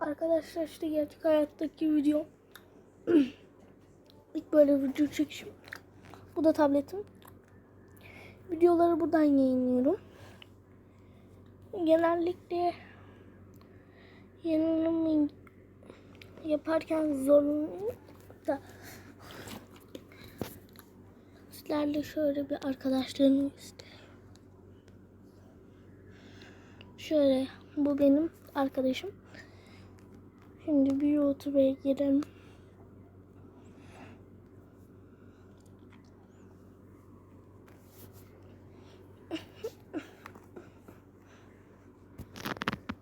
Arkadaşlar işte gerçek hayattaki video. İlk böyle video çekişim. Bu da tabletim. Videoları buradan yayınlıyorum. Genellikle yayınımı yaparken zorlanıyorum da sizlerle şöyle bir arkadaşlarımı göstereyim. Şöyle bu benim arkadaşım. Şimdi bir YouTube'a girelim.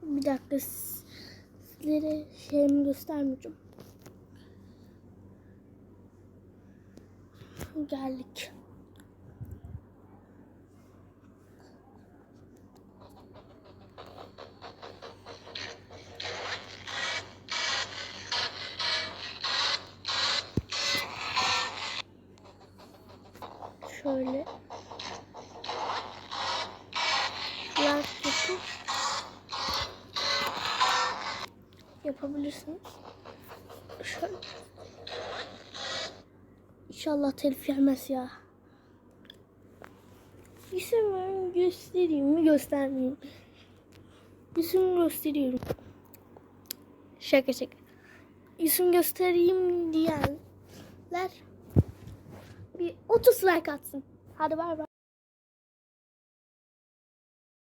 Bir dakika siz- sizlere şeyimi göstermeyeceğim. Geldik. Şöyle. Yapıp yapabilirsiniz. Şöyle. İnşallah telif gelmez ya. İsim göstereyim mi göstermeyeyim. İsim gösteriyorum. Şaka şaka. İsim göstereyim diyenler 30 like atsın. Hadi bay bay.